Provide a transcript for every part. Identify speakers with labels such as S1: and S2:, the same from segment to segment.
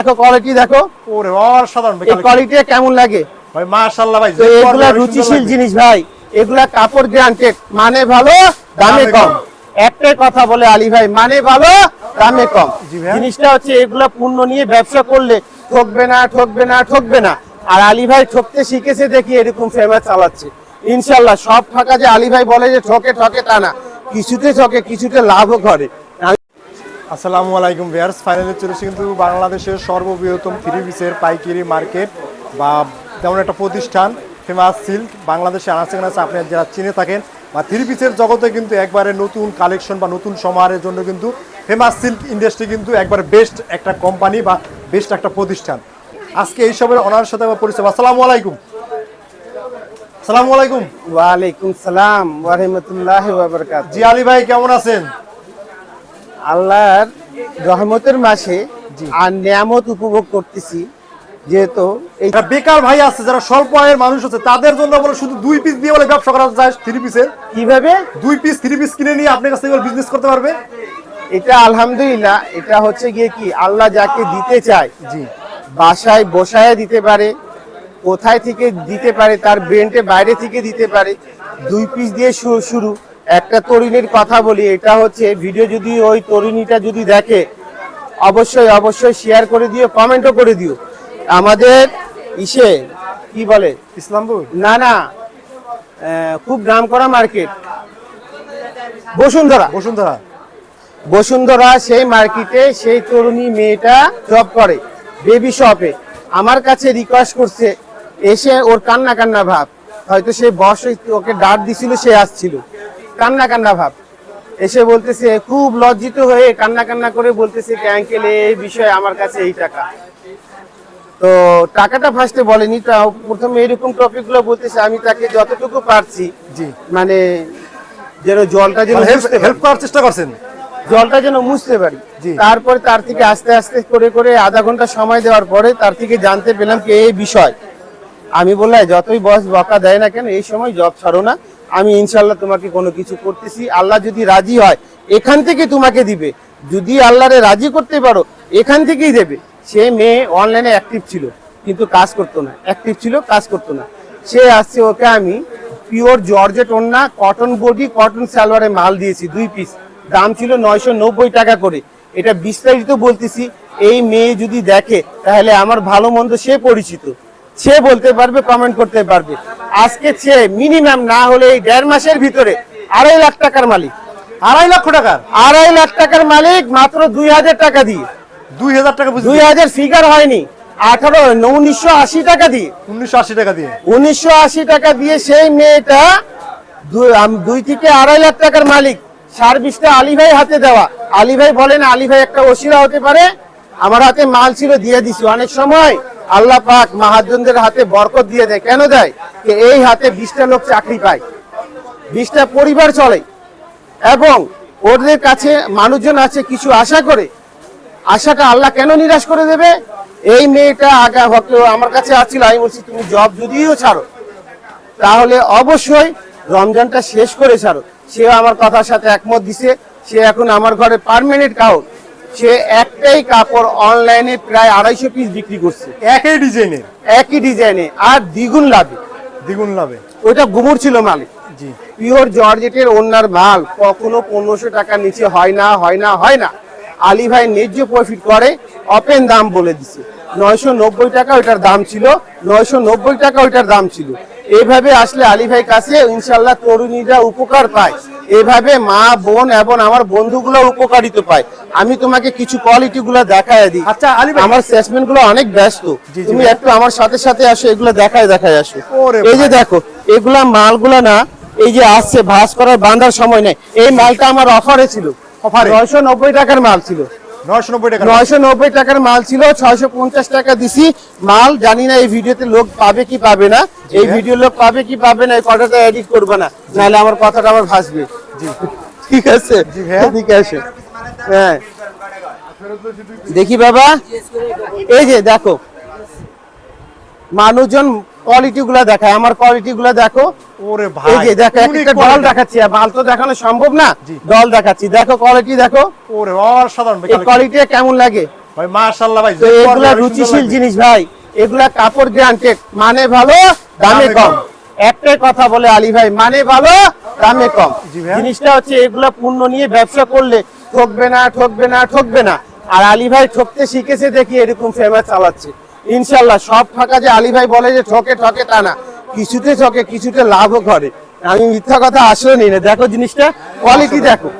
S1: দেখো কোয়ালিটি দেখো।
S2: ওরে অসাধারণ
S1: এই কোয়ালিটি কেমন লাগে?
S2: ভাই মাশাআল্লাহ ভাই
S1: এগুলা রুচিশীল জিনিস ভাই এগুলা কাপড় গ্রান্টেড মানে ভালো দামে কম। একটাই কথা বলে আলী ভাই মানে ভালো দামে কম। জিনিসটা হচ্ছে এগুলা পূর্ণ নিয়ে ব্যবসা করলে ঠকবে না ঠকবে না ঠকবে না। আর আলী ভাই ঠকতে শিখেছে দেখি এরকম ফেমাস চালাচ্ছে। ইনশাল্লাহ সব ফাঁকা যে আলী ভাই বলে যে ঠকে ঠকে তা না। কিছুতে ঠকে কিছুতে লাভও করে।
S2: আসসালামু আলাইকুম ভিয়ার্স ফাইনালি চলেছে কিন্তু বাংলাদেশের সর্ববৃহত্তম থ্রি পিসের পাইকারি মার্কেট বা তেমন একটা প্রতিষ্ঠান ফেমাস সিল্ক বাংলাদেশে আনাচে কানাচে আপনি যারা চিনে থাকেন বা থ্রি পিসের জগতে কিন্তু একবারে নতুন কালেকশন বা নতুন সমাহারের জন্য কিন্তু ফেমাস সিল্ক ইন্ডাস্ট্রি কিন্তু একবার বেস্ট একটা কোম্পানি বা বেস্ট একটা প্রতিষ্ঠান। আজকে এইসবের অনার সাথে আমার পরিচয়। আসসালামু আলাইকুম। আসসালামু আলাইকুম।
S1: ওয়ালাইকুম সালাম। ওয়ারহমতুল্লাহ ওয়াবারকাত
S2: জি আলী ভাই কেমন আছেন?
S1: আল্লাহর রহমতের মাসে আর নিয়ামত উপভোগ করতেছি যেহেতু এই
S2: বেকার ভাই আছে যারা স্বল্প আয়ের মানুষ আছে তাদের জন্য বলে শুধু দুই পিস দিয়ে বলে ব্যবসা করা যায় থ্রি পিসের
S1: কীভাবে?
S2: দুই পিস থ্রি পিস কিনে নিয়ে আপনার কাছে বিজনেস করতে পারবে?
S1: এটা আলহামদুলিল্লাহ এটা হচ্ছে গিয়ে কি আল্লাহ যাকে দিতে চায়
S2: জি।
S1: বাসায় বসায় দিতে পারে কোথায় থেকে দিতে পারে তার ব্রেনটে বাইরে থেকে দিতে পারে দুই পিস দিয়ে শুরু। একটা তরুণীর কথা বলি এটা হচ্ছে ভিডিও যদি ওই তরুণীটা যদি দেখে অবশ্যই অবশ্যই শেয়ার করে দিও কমেন্টও করে দিও। আমাদের ইসে কি বলে?
S2: ইসলামপুর?
S1: না না খুব নাম করা মার্কেট বসুন্ধরা।
S2: বসুন্ধরা।
S1: বসুন্ধরা সেই মার্কেটে সেই তরুণী মেয়েটা জব করে বেবি শপে আমার কাছে রিকোয়েস্ট করছে এসে ওর কান্না কান্না ভাব। হয়তো সে বস ওকে ডাক দিছিল সে আসছিল। কান্না কান্না ভাব। এসে বলতেছে খুব লজ্জিত হয়ে কান্না কান্না করে বলতেছে ক্যাঙ্কেল এই বিষয়ে আমার কাছে এই টাকা। তো টাকাটা ফার্স্টে বলেনি তাও প্রথমে এরকম টপিকগুলো বলতেছে আমি তাকে যতটুকু পারছি
S2: জি।
S1: মানে যেন জলটা যেন
S2: হেল্প হেল্প করার চেষ্টা করছেন।
S1: জলটা যেন মুছতে পারি। তারপরে তার থেকে আস্তে আস্তে করে করে আধা ঘণ্টা সময় দেওয়ার পরে তার থেকে জানতে পেলাম কি এই বিষয়। আমি বললাম যতই বস বকা দেয় না কেন এই সময় জব ছাড়ো না। আমি ইনশাল্লাহ তোমাকে কোনো কিছু করতেছি। আল্লাহ যদি রাজি হয়, এখান থেকে তোমাকে দিবে। যদি আল্লাহরে রাজি করতে পারো, এখান থেকেই দেবে। সে মেয়ে অনলাইনে অ্যাক্টিভ ছিল, কিন্তু কাজ করতো না। অ্যাক্টিভ ছিল, কাজ করতো না। সে আসছে ওকে আমি পিওর জর্জেট ওন্না কটন বডি কটন সালোয়ারে মাল দিয়েছি, দুই পিস দাম ছিল নয়শো নব্বই টাকা করে। এটা বিস্তারিত বলতেছি। এই মেয়ে যদি দেখে, তাহলে আমার ভালো মন্দ সে পরিচিত। সে বলতে পারবে কমেন্ট করতে পারবে। আজকে সে মিনিমাম না হলে এই দেড় মাসের ভিতরে আড়াই লাখ টাকার মালিক।
S2: আড়াই লক্ষ টাকার?
S1: আড়াই লাখ টাকার মালিক মাত্র দুই হাজার টাকা দিয়ে।
S2: দুই হাজার টাকা
S1: দুই হাজার ফিগার হয়নি। আঠারো উনিশশো আশি টাকা দিয়ে।
S2: উনিশশো আশি টাকা দিয়ে?
S1: উনিশশো আশি টাকা দিয়ে সেই মেয়েটা দুই থেকে আড়াই লাখ টাকার মালিক। সার্ভিসটা আলী ভাই হাতে দেওয়া। আলী ভাই বলেন আলী ভাই একটা ওসিরা হতে পারে। আমার হাতে মাল ছিল দিয়ে দিছি। অনেক সময় আল্লাহ পাক মাহাজনদের হাতে বরকত দিয়ে দেয়। কেন দেয়? যে এই হাতে বিশটা লোক চাকরি পায়। বিশটা পরিবার চলে। এবং ওদের কাছে মানুষজন আছে কিছু আশা করে। আশাটা আল্লাহ কেন নিরাশ করে দেবে? এই মেয়েটা আগা হয়তো আমার কাছে আসছিল আমি বলছি, তুমি জব যদিও ছাড়ো, তাহলে অবশ্যই রমজানটা শেষ করে ছাড়ো। সে আমার কথার সাথে একমত দিছে। সে এখন আমার ঘরে পার্মানেন্ট কাউট সে একটাই কাপড় অনলাইনে প্রায় আড়াইশো পিস বিক্রি করছে।
S2: একই ডিজাইনে
S1: একই ডিজাইনে আর দ্বিগুণ লাভে।
S2: দ্বিগুণ লাভে?
S1: ওইটা গুমুর ছিল মালিক।
S2: জি।
S1: পিওর জর্জেটের ওনার মাল কখনো পনেরোশো টাকার নিচে হয় না হয় না হয় না। আলী ভাই ন্যায্য প্রফিট করে ওপেন দাম বলে দিছে। নয়শো নব্বই টাকা ওইটার দাম ছিল নয়শো নব্বই টাকা ওইটার দাম ছিল। এইভাবে আসলে আলী ভাই কাছে ইনশাল্লাহ তরুণীরা উপকার পায়। এভাবে মা বোন এবং আমার বন্ধুগুলো উপকারিত পায়। আমি তোমাকে কিছু কোয়ালিটি গুলো দেখায় দিই।
S2: আচ্ছা, আলী
S1: আমার সেলসম্যানগুলো অনেক ব্যস্ত। তুমি একটু আমার সাথে সাথে আসো এগুলো দেখায় দেখায় আসো। এই যে দেখো এগুলা মালগুলা না এই যে আসছে ভাঁজ করার বান্ধার সময় নেই। এই মালটা আমার অফারে ছিল।
S2: Offer
S1: নয়শো নব্বই টাকার মাল ছিল।
S2: নয়শো
S1: টাকার মাল। ছিল ছয়শো পঞ্চাশ টাকা দিছি। মাল জানি না এই ভিডিওতে লোক পাবে কি পাবে না। এই
S2: হ্যাঁ।
S1: ভিডিও লোক পাবে কি পাবে না এই কথাটা এডিট করবে না। নাহলে আমার কথাটা আবার ভাসবে। ঠিক আছে। হ্যাঁ। দেখি বাবা। এই যে দেখো। মানুষজন কোয়ালিটি গুলা দেখায়। আমার কোয়ালিটি গুলা দেখো।
S2: ওরে
S1: এই যে দেখো একটা ডল দেখাচ্ছি। মাল তো দেখানো সম্ভব না। ডল দেখাচ্ছি। দেখো কোয়ালিটি দেখো।
S2: ওরে অসাধারণ
S1: এই কোয়ালিটি কেমন লাগে?
S2: ভাই মাশাআল্লাহ ভাই
S1: এগুলা রুচিশীল জিনিস ভাই। এগুলা কাপড় গ্রান্টেড মানে ভালো দামে কম। একটাই কথা বলে আলী ভাই মানে ভালো দামে কম। জিনিসটা হচ্ছে এগুলা পূর্ণ নিয়ে ব্যবসা করলে ঠকবে না ঠকবে না ঠকবে না। আর আলী ভাই ঠকতে শিখেছে দেখি এরকম ফেমাস চালাচ্ছে। ইনশাল্লাহ সব ফাঁকা যে আলী ভাই বলে যে ঠকে ঠকে তা না। কিছুতে ঠকে কিছুতে লাভও করে। আমি মিথ্যা কথা আসলে নিই না। দেখো জিনিসটা কোয়ালিটি দেখো।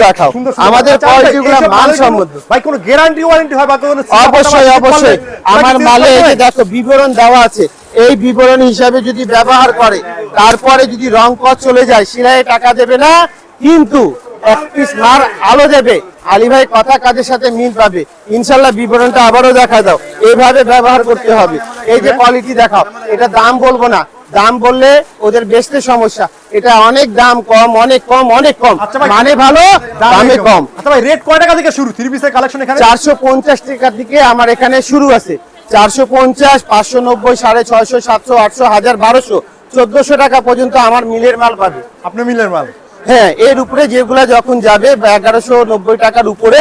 S1: দেখাও। আমাদের
S2: আচ্ছা, ভাই,
S1: কোয়ালিটি গুলো
S2: এইসব
S1: মান
S2: মালের কোনো-
S1: সম্মত।
S2: ভাই কোনো গ্যারান্টি ওয়ারেন্টি হয় বা কোনো
S1: অবশ্যই অবশ্যই। আমার মালে দেখো বিবরণ দেওয়া আছে। এই বিবরণ হিসাবে যদি ব্যবহার করে তারপরে যদি রং পথ চলে যায় সিলাই টাকা দেবে না কিন্তু এক পিস মার আলো দেবে। আলী ভাই কথা কাজের সাথে মিল পাবে। ইনশাল্লাহ বিবরণটা আবারও দেখা দাও। এইভাবে ব্যবহার করতে হবে। এই যে কোয়ালিটি দেখাও। এটা দাম বলব না। দাম বললে ওদের বেচতে সমস্যা। এটা অনেক দাম কম অনেক কম অনেক কম।
S2: আচ্ছা
S1: মানে ভালো দামে কম।
S2: আচ্ছা ভাই রেট কয় টাকা থেকে শুরু? থ্রি পিসের কালেকশন এখানে?
S1: চারশো পঞ্চাশ টাকার দিকে আমার এখানে শুরু আছে। চারশো পঞ্চাশ পাঁচশো নব্বই সাড়ে ছয়শো সাতশো আটশো হাজার বারোশো চোদ্দশো টাকা পর্যন্ত আমার মিলের মাল পাবে।
S2: আপনি মিলের মাল?
S1: হ্যাঁ এর উপরে যেগুলা যখন যাবে এগারোশো নব্বই টাকার উপরে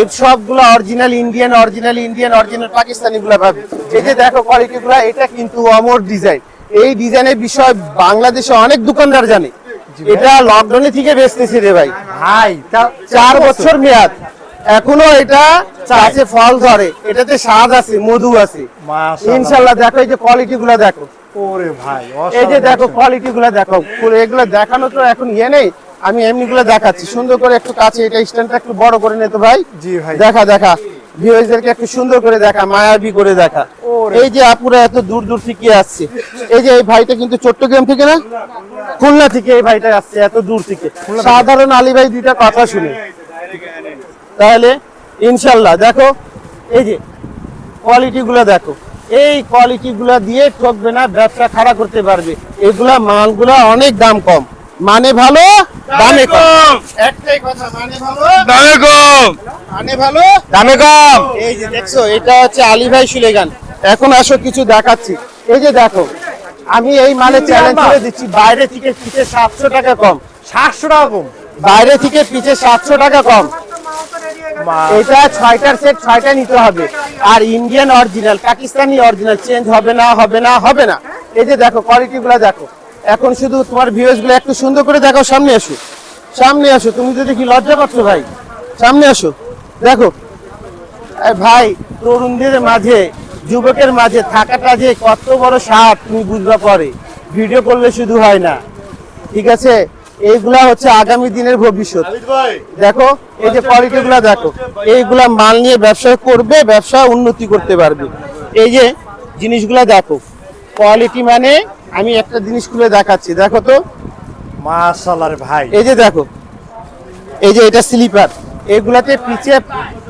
S1: এর সবগুলো original Indian original Indian original Pakistani গুলা পাবে। এই যে দেখো কোয়ালিটি গুলা এটা কিন্তু অমর ডিজাইন এই ডিজাইনের বিষয় বাংলাদেশে অনেক দোকানদার জানে। এটা লকডাউনে থেকে বেচতেছি রে ভাই।
S2: ভাই তা
S1: চার বছর মেয়াদ। এখনও এটা গাছে ফল ধরে। এটাতে স্বাদ আছে মধু আছে। ইনশাল্লাহ দেখো এই যে কোয়ালিটি গুলা দেখো।
S2: ওরে ভাই
S1: এই যে দেখো কোয়ালিটি গুলা দেখো। পুরো এগুলো দেখানো তো এখন ইয়ে নেই আমি এমনি গুলো দেখাচ্ছি। সুন্দর করে একটু কাছে এটা স্ট্যান্ডটা একটু বড় করে নে তো ভাই।
S2: জি ভাই।
S1: দেখা দেখা। ভিউয়ারদেরকে একটু সুন্দর করে দেখা মায়াবী করে দেখা। এই যে আপুরা এত দূর দূর থেকে আসছে এই যে এই ভাইটা কিন্তু চট্টগ্রাম থেকে না? খুলনা থেকে এই ভাইটা আসছে এত দূর থেকে। সাধারণ আলী ভাই দুইটা কথা শুনে। তাহলে ইনশাল্লাহ দেখো এই যে কোয়ালিটি গুলো দেখো। এই কোয়ালিটি গুলা দিয়ে ঠকবে না ব্যবসা খারাপ করতে পারবে। এগুলা মালগুলা অনেক দাম কম। মানে ভালো দামে কম। একটাই কথা মানে ভালো
S3: দামে কম।
S1: মানে ভালো।
S3: দামে কম।
S1: এই যে দেখছ এটা হচ্ছে আলী ভাই সুলেগান। এখন আসো কিছু দেখাচ্ছি। এই যে দেখো আমি এই মালে চ্যালেঞ্জ করে দিচ্ছি বাইরে থেকে পিছে সাতশো টাকা কম।
S2: সাতশো টাকা কম?
S1: বাইরে থেকে পিছে সাতশো টাকা কম। এটা ছয়টার সেট ছয়টা নিতে হবে। আর Indian original Pakistani original change হবে না হবে না হবে না। এই যে দেখো কোয়ালিটি গুলা দেখো। এখন শুধু তোমার ভিউজগুলো একটু সুন্দর করে দেখো সামনে আসো। সামনে আসো তুমি যদি কি লজ্জা পাচ্ছ ভাই? সামনে আসো। দেখো। ভাই তরুণদের মাঝে যুবকের মাঝে থাকাটা যে কত বড় সাপ তুমি বুঝবা পরে। ভিডিও করলে শুধু হয় না। ঠিক আছে? এইগুলা হচ্ছে আগামী দিনের ভবিষ্যৎ। দেখো এই যে কোয়ালিটি গুলা দেখো। এইগুলা মাল নিয়ে ব্যবসা করবে ব্যবসা উন্নতি করতে পারবে। এই যে জিনিসগুলা দেখো। কোয়ালিটি মানে আমি একটা জিনিস খুলে দেখাচ্ছি দেখো তো।
S2: মাশাআল্লাহ ভাই।
S1: এই যে দেখো এই যে এটা স্লিপার এগুলাতে পিছে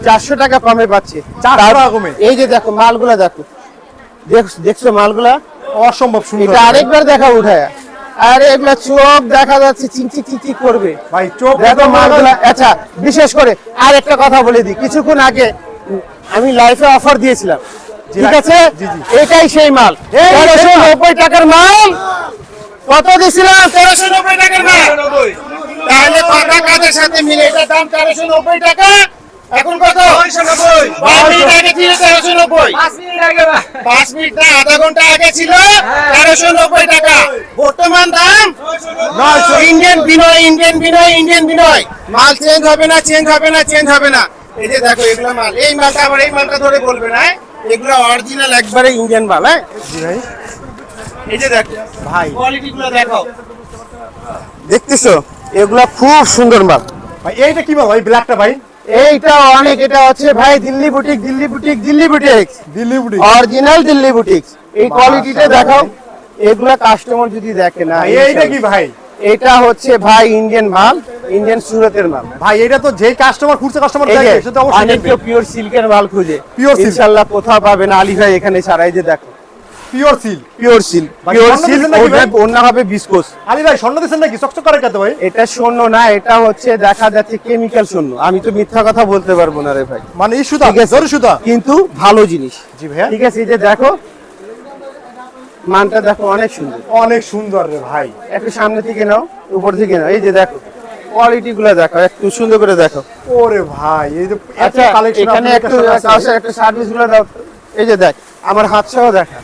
S1: চারশো টাকা কমে পাচ্ছে।
S2: 400
S1: তার-
S2: টাকা
S1: এই যে দেখো মালগুলা দেখো। দেখ- দেখছ মালগুলা?
S2: অসম্ভব সুন্দর।
S1: এটা আরেকবার দেখা উঠায়। আরে এগুলা চোখ দেখা যাচ্ছে চিকচিক চিকচিক করবে।
S2: ভাই চোখ
S1: দেখো মালগুলা আচ্ছা বিশেষ করে আর একটা কথা বলে দিই। কিছুক্ষণ আগে আমি লাইফে অফার দিয়েছিলাম। ঠিক আছে। এটাই সেই মাল। তেরোশো নব্বই টাকার মাল। কত দিছিলাম? তেরোশো নব্বই টাকার মাল। তাহলে কথা কাজের সাথে মিলে এটা দাম তেরোশো নব্বই টাকা। এখন কত? পাঁচ মিনিট না। আধা ঘণ্টা আগে ছিল তেরোশো নব্বই টাকা। বর্তমান দাম? ইন্ডিয়ান বিনয় ইন্ডিয়ান বিনয় ইন্ডিয়ান বিনয়। মাল চেঞ্জ হবে না চেঞ্জ হবে না চেঞ্জ হবে না। এই যে দেখো এগুলো মাল। এই মালটা আবার এই মালটা ধরে বলবে না হ্যাঁ? এগুলো অরিজিনাল একবারে ইন্ডিয়ান মাল হ্যাঁ?
S2: জি ভাই।
S1: এই যে দেখো
S2: ভাই।
S1: কোয়ালিটি গুলো দেখো দেখতেছো? এগুলা খুব সুন্দর মাল।
S2: ভাই এইটা কি বল ভাই ব্ল্যাকটা ভাই?
S1: এইটা অনেক এটা হচ্ছে ভাই Delhi boutique Delhi boutique Delhi boutique
S2: Delhi boutique
S1: original Delhi boutique এই কোয়ালিটিটা দেখাও। এগুলা কাস্টমার যদি দেখে না
S2: এইটা কি ভাই?
S1: এটা হচ্ছে ভাই ইন্ডিয়ান মাল ইন্ডিয়ান সুরতের মাল।
S2: ভাই এটা তো যে কাস্টমার খুঁজছে কাস্টমার দেখে সে তো অবশ্যই
S1: অনেক
S2: দেখবে।
S1: পিওর সিল্কের মাল খুঁজে।
S2: Pure silk।
S1: ইনশাআল্লাহ কোথাও পাবে না আলী ভাই এখানে ছাড়াই যে দেখো।
S2: Pure silk
S1: pure silk pure
S2: স্বর্ণ
S1: সিল্ক
S2: নাকি ভাই?
S1: অন্য হবে বিস্কোস
S2: আলী ভাই স্বর্ণ দিচ্ছেন নাকি? চকচক করে কাতে ভাই?
S1: এটা শূন্য না এটা হচ্ছে দেখা যাচ্ছে কেমিক্যাল শূন্য আমি তো মিথ্যা কথা বলতে পারব না রে ভাই।
S2: মানে এই সুতা
S1: ঠিক আছে।
S2: সুতা?
S1: কিন্তু ভালো জিনিস।
S2: জি ভাইয়া।
S1: ঠিক আছে এই যে দেখো মানটা দেখো অনেক সুন্দর।
S2: অনেক সুন্দর রে ভাই।
S1: একটু সামনে থেকে নাও উপর থেকে নাও। এই যে দেখো কোয়ালিটি গুলো দেখো একটু সুন্দর করে দেখো।
S2: ওরে ভাই এই যে
S1: আচ্ছা
S2: কালেকশন
S1: এখানে একটু কাউসার একটু সার্ভিসগুলো দাও। এই যে দেখ আমার হাত সহ দেখা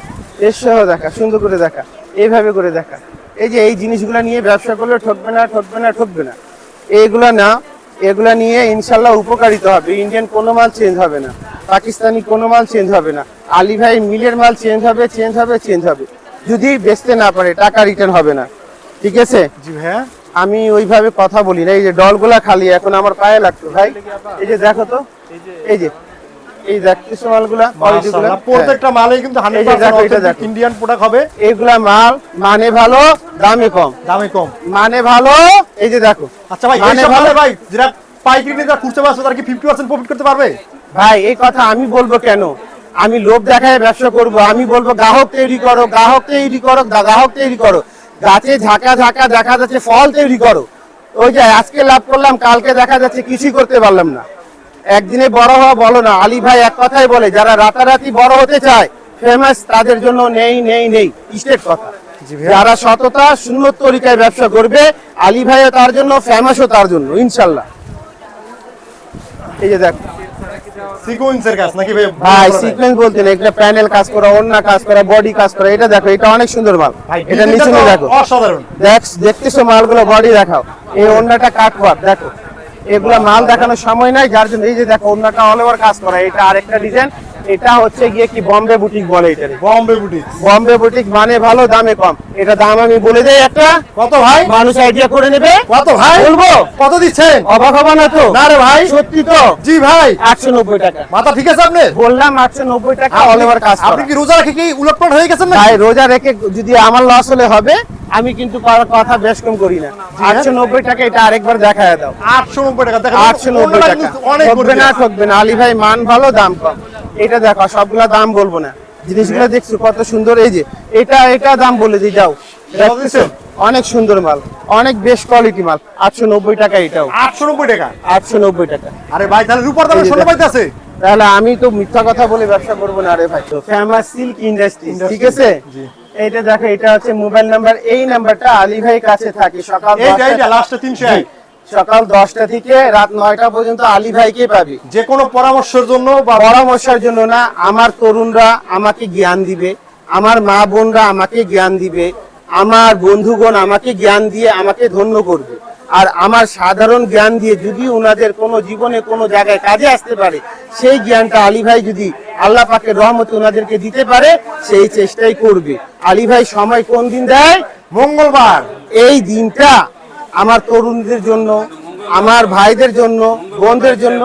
S1: এর সহ দেখা সুন্দর করে দেখা এইভাবে করে দেখা। এই যে এই জিনিসগুলো নিয়ে ব্যবসা করলে ঠকবে না ঠকবে না ঠকবে না। এইগুলা না এগুলা নিয়ে ইনশাল্লাহ উপকারিত হবে। ইন্ডিয়ান কোনো মাল চেঞ্জ হবে না। পাকিস্তানি কোনো মাল চেঞ্জ হবে না। আলী ভাই মিলের মাল চেঞ্জ হবে চেঞ্জ হবে চেঞ্জ হবে। যদি বেচতে না পারে টাকা রিটার্ন হবে না। ঠিক আছে?
S2: জি ভাইয়া।
S1: আমি ওইভাবে কথা বলি না। এই যে ডলগুলা খালি এখন আমার পায়ে লাগতো। ভাই এই যে দেখো তো। এই যে এই মালগুলা কোয়ালিটি গুলা
S2: মাশাআল্লাহ প্রত্যেকটা মালেই কিন্তু
S1: এই যে দেখো, এটা
S2: 100%
S1: দেখো।
S2: ইন্ডিয়ান প্রোডাক্ট হবে।
S1: এইগুলা মাল মানে ভালো দামে কম।
S2: দামে কম।
S1: মানে ভালো এই যে দেখো।
S2: আচ্ছা ভাই
S1: মানে ভালো।
S2: ভাই পাইকারি নিয়ে যারা খুচরা তারা কি 50% প্রফিট করতে পারবে?
S1: ভাই এই কথা আমি বলব কেন? আমি লোভ দেখায় ব্যবসা করব আমি বলব গ্রাহক তৈরি করো গ্রাহক তৈরি করো গ্রাহক তৈরি করো। গাছে ঝাঁকা ঝাঁকা দেখা যাচ্ছে ফল তৈরি করো। ওই যে আজকে লাভ করলাম কালকে দেখা যাচ্ছে কিছুই করতে পারলাম না। একদিনে বড় হওয়া বলো না। আলী ভাই এক কথাই বলে যারা রাতারাতি বড় হতে চায় ফেমাস তাদের জন্য নেই নেই নেই। স্টেট কথা? যারা সততা শূন্য তরিকায় ব্যবসা করবে আলী ভাইও তার জন্য ফেমাসও তার জন্য ইনশাল্লাহ। এই যে দেখ।
S2: সিকোয়েন্সের কাজ নাকি ভাই?
S1: ভাই সিকোয়েন্স বলতে না এটা প্যানেল কাজ করা অন্য কাজ করা বডি কাজ করা এটা দেখো এটা অনেক সুন্দর মাল। এটা নিচে দেখো।
S2: অসাধারণ।
S1: দেখতেছো মালগুলো বডি দেখাও। এই অন্যটা কাট দেখো। এগুলা মাল দেখানোর সময় নাই যার জন্য এই যে দেখো অন্যটা অল ওভার কাজ করা এটা আরেকটা ডিজাইন এটা হচ্ছে গিয়ে কি বম্বে বুটিক বলে এটা
S2: বম্বে বুটিক
S1: বম্বে বুটিক মানে ভালো দামে কম। এটা দাম আমি বলে দেই একটা।
S2: কত ভাই?
S1: মানুষ আইডিয়া করে নেবে।
S2: কত ভাই?
S1: বলব।
S2: কত দিচ্ছেন?
S1: অবাক হবা না তো?
S2: না রে ভাই।
S1: সত্যি তো?
S2: জি ভাই।
S1: আটশো নব্বই টাকা।
S2: মাথা ঠিক আছে আপনি?
S1: বললাম আটশো নব্বই টাকা অল ওভার কাজ
S2: আপনি কি রোজা রেখে কি উলটপালট হয়ে গেছেন না
S1: ভাই রোজা রেখে যদি আমার লস হলে হবে আমি কিন্তু কারও কথা বেশ কম করি না। আটশো নব্বই টাকা এটা আরেকবার দেখায় দাও।
S2: আটশো নব্বই টাকা
S1: আটশো নব্বই টাকা। ঠকবে না ঠকবে না। আলী ভাই মান ভালো দাম কম। এটা দেখো সবগুলা দাম বলব না। জিনিসগুলো দেখছ কত সুন্দর। এই যে এটা এটা দাম বলে দিই যাও দেখতেছো? অনেক সুন্দর মাল। অনেক বেশ কোয়ালিটি মাল। আটশো নব্বই টাকা এটাও।
S2: আটশো নব্বই টাকা?
S1: আটশো নব্বই টাকা।
S2: আরে ভাই তাহলে রূপার দামে সোনা
S1: দেখ।
S2: পাইতে আছে
S1: তাহলে আমি তো মিথ্যা কথা বলে ব্যবসা করব না রে ভাই। তো ফেমাস সিল্ক ইন্ডাস্ট্রি ঠিক আছে?
S2: জি।
S1: এইটা দেখো এটা হচ্ছে মোবাইল নাম্বার। এই নাম্বারটা আলী ভাই কাছে থাকে। সকাল
S2: এইটা
S1: 10টা
S2: লাস্টে তিনশো এক
S1: সকাল দশটা থেকে রাত নয়টা পর্যন্ত আলী ভাইকে পাবি।
S2: যে কোনো পরামর্শের জন্য বা
S1: পরামর্শের জন্য না আমার তরুণরা আমাকে জ্ঞান দিবে আমার মা বোনরা আমাকে জ্ঞান দিবে আমার বন্ধুগণ আমাকে জ্ঞান দিয়ে আমাকে ধন্য করবে। আর আমার সাধারণ জ্ঞান দিয়ে যদি ওনাদের কোনো জীবনে কোনো জায়গায় কাজে আসতে পারে সেই জ্ঞানটা আলী ভাই যদি আল্লাহ পাকে রহমত ওনাদেরকে দিতে পারে, সেই চেষ্টাই করবে। আলী ভাই, সময় কোন দিন দেয়?
S2: মঙ্গলবার।
S1: এই দিনটা আমার তরুণদের জন্য, আমার ভাইদের জন্য, বোনদের জন্য